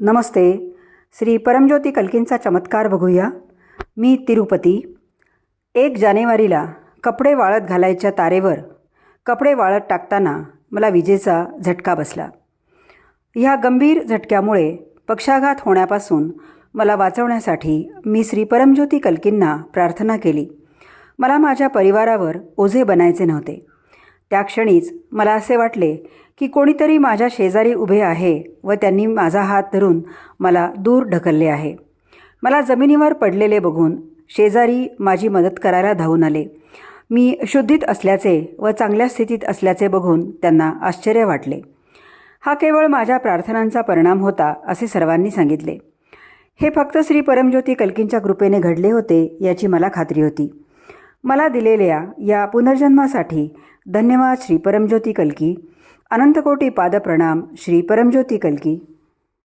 नमस्ते. श्री परमज्योती कल्कींचा चमत्कार बघूया. मी तिरुपती. एक जानेवारीला कपडे वाळत घालायच्या तारेवर कपडे वाळत टाकताना मला विजेचा झटका बसला. ह्या गंभीर झटक्यामुळे पक्षाघात होण्यापासून मला वाचवण्यासाठी मी श्री परमज्योती कल्कींना प्रार्थना केली. मला माझ्या परिवारावर ओझे बनायचे नव्हते. त्या क्षणीच मला असे वाटले की कोणीतरी माझ्या शेजारी उभे आहे व त्यांनी माझा हात धरून मला दूर ढकलले आहे. मला जमिनीवर पडलेले बघून शेजारी माझी मदत करायला धावून आले. मी शुद्धीत असल्याचे व चांगल्या स्थितीत असल्याचे बघून त्यांना आश्चर्य वाटले. हा केवळ माझ्या प्रार्थनांचा परिणाम होता असे सर्वांनी सांगितले. हे फक्त श्री परमज्योती कल्कींच्या कृपेने घडले होते याची मला खात्री होती. मला दिलेल्या या पुनर्जन्मासाठी धन्यवाद श्री परमज्योती कलकी. अनंतकोटी पादप्रणाम श्री परमज्योती कलकी.